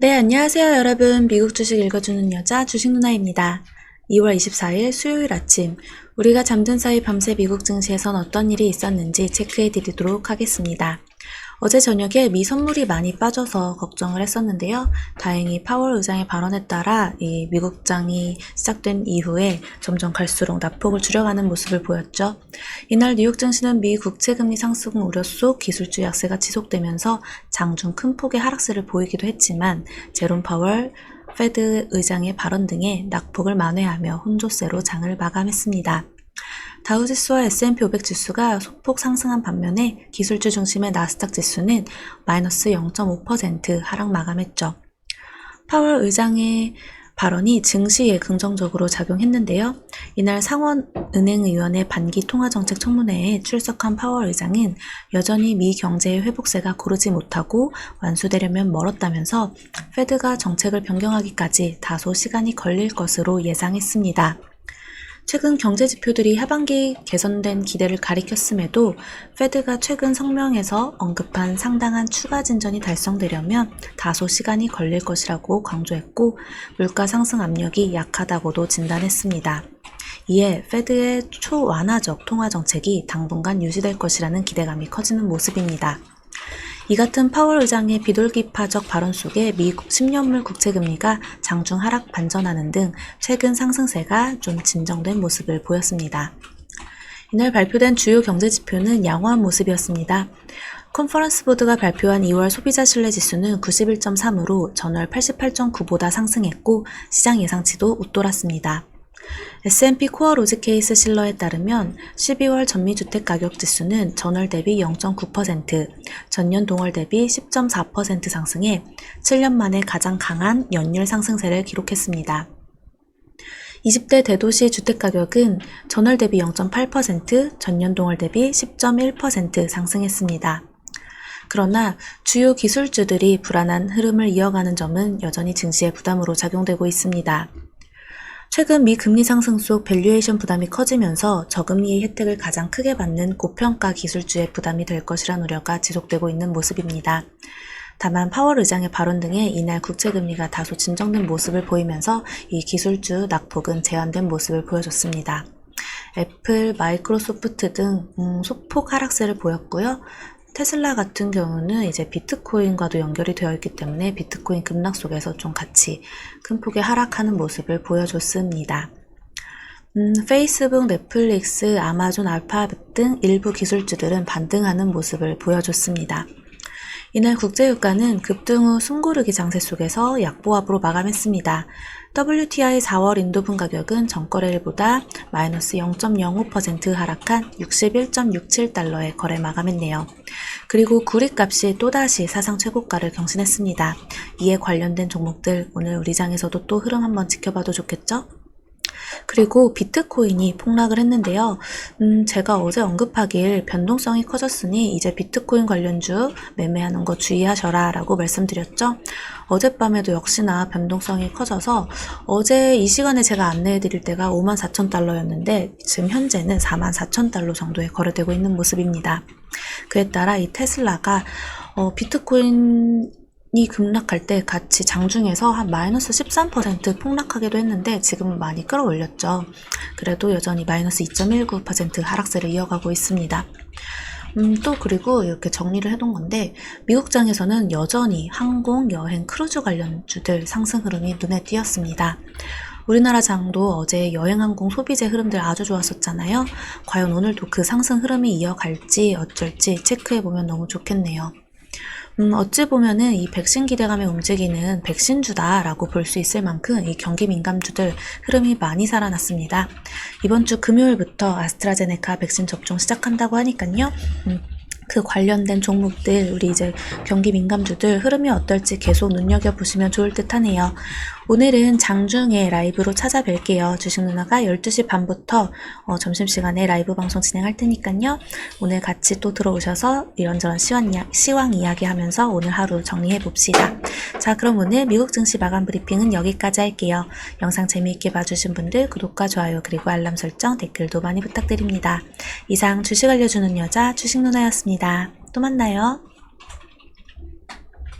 네, 안녕하세요, 여러분. 미국 주식 읽어주는 여자 주식 누나입니다. 2월 24일 수요일 아침, 우리가 잠든 사이 밤새 미국 증시에선 어떤 일이 있었는지 체크해 드리도록 하겠습니다. 어제 저녁에 미 선물이 많이 빠져서 걱정을 했었는데요. 다행히 파월 의장의 발언에 따라 이 미국장이 시작된 이후에 점점 갈수록 낙폭을 줄여가는 모습을 보였죠. 이날 뉴욕 증시는 미 국채 금리 상승 우려 속 기술주 약세가 지속되면서 장중 큰 폭의 하락세를 보이기도 했지만 제롬 파월 페드 의장의 발언 등에 낙폭을 만회하며 혼조세로 장을 마감했습니다. 다우지수와 S&P 500 지수가 소폭 상승한 반면에 기술주 중심의 나스닥 지수는 마이너스 0.5% 하락 마감했죠. 파월 의장의 발언이 증시에 긍정적으로 작용했는데요. 이날 상원은행의원의 반기 통화정책 청문회에 출석한 파월 의장은 여전히 미 경제의 회복세가 고르지 못하고 완수되려면 멀었다면서 페드가 정책을 변경하기까지 다소 시간이 걸릴 것으로 예상했습니다. 최근 경제 지표들이 하반기 개선된 기대를 가리켰음에도 페드가 최근 성명에서 언급한 상당한 추가 진전이 달성되려면 다소 시간이 걸릴 것이라고 강조했고 물가 상승 압력이 약하다고도 진단했습니다. 이에 페드의 초완화적 통화 정책이 당분간 유지될 것이라는 기대감이 커지는 모습입니다. 이 같은 파월 의장의 비둘기파적 발언 속에 미 10년물 국채금리가 장중 하락 반전하는 등 최근 상승세가 좀 진정된 모습을 보였습니다. 이날 발표된 주요 경제 지표는 양호한 모습이었습니다. 컨퍼런스 보드가 발표한 2월 소비자 신뢰 지수는 91.3으로 전월 88.9보다 상승했고 시장 예상치도 웃돌았습니다. S&P 코어 로지케이스 실러에 따르면 12월 전미 주택 가격 지수는 전월 대비 0.9%, 전년 동월 대비 10.4% 상승해 7년 만에 가장 강한 연율 상승세를 기록했습니다. 20대 대도시 주택 가격은 전월 대비 0.8%, 전년 동월 대비 10.1% 상승했습니다. 그러나 주요 기술주들이 불안한 흐름을 이어가는 점은 여전히 증시의 부담으로 작용되고 있습니다. 최근 미 금리 상승 속 밸류에이션 부담이 커지면서 저금리의 혜택을 가장 크게 받는 고평가 기술주의 부담이 될 것이란 우려가 지속되고 있는 모습입니다. 다만 파월 의장의 발언 등에 이날 국채금리가 다소 진정된 모습을 보이면서 이 기술주 낙폭은 제한된 모습을 보여줬습니다. 애플, 마이크로소프트 등 음, 소폭 하락세를 보였고요. 테슬라 같은 경우는 이제 비트코인과도 연결이 되어 있기 때문에 비트코인 급락 속에서 좀 같이 큰 폭의 하락하는 모습을 보여줬습니다. 음, 페이스북, 넷플릭스, 아마존, 알파벳 등 일부 기술주들은 반등하는 모습을 보여줬습니다. 이날 국제유가는 급등 후 숨고르기 장세 속에서 약보합으로 마감했습니다. WTI 4월 인도분 가격은 전거래일보다 마이너스 0.05% 하락한 61.67달러에 거래 마감했네요. 그리고 구리값이 또다시 사상 최고가를 경신했습니다. 이에 관련된 종목들 오늘 우리 장에서도 또 흐름 한번 지켜봐도 좋겠죠? 그리고 비트코인이 폭락을 했는데요. 음, 제가 어제 언급하길 변동성이 커졌으니 이제 비트코인 관련주 매매하는 거 주의하셔라 라고 말씀드렸죠. 어젯밤에도 역시나 변동성이 커져서 어제 이 시간에 제가 안내해 드릴 때가 5만 4천 달러였는데 지금 현재는 4만 4천 달러 정도에 거래되고 있는 모습입니다. 그에 따라 이 테슬라가 어, 비트코인 이 급락할 때 같이 장중에서 한 마이너스 13% 폭락하기도 했는데 지금은 많이 끌어올렸죠. 그래도 여전히 마이너스 2.19% 하락세를 이어가고 있습니다. 음, 또 그리고 이렇게 정리를 해둔 건데 미국장에서는 여전히 항공, 여행, 크루즈 관련 주들 상승 흐름이 눈에 띄었습니다. 우리나라 장도 어제 여행항공 소비재 흐름들 아주 좋았었잖아요. 과연 오늘도 그 상승 흐름이 이어갈지 어쩔지 체크해보면 너무 좋겠네요. 음, 어찌 보면은 이 백신 기대감에 움직이는 백신주다라고 볼 수 있을 만큼 이 경기 민감주들 흐름이 많이 살아났습니다. 이번 주 금요일부터 아스트라제네카 백신 접종 시작한다고 하니까요. 음, 그 관련된 종목들, 우리 이제 경기 민감주들 흐름이 어떨지 계속 눈여겨 보시면 좋을 듯 하네요. 오늘은 장중에 라이브로 찾아뵐게요. 주식 누나가 12시 반부터 어, 점심시간에 라이브 방송 진행할 테니까요. 오늘 같이 또 들어오셔서 이런저런 시황, 이야, 시황 이야기 하면서 오늘 하루 정리해 봅시다. 자, 그럼 오늘 미국 증시 마감 브리핑은 여기까지 할게요. 영상 재미있게 봐주신 분들 구독과 좋아요 그리고 알람 설정 댓글도 많이 부탁드립니다. 이상 주식 알려주는 여자 주식 누나였습니다. 또 만나요.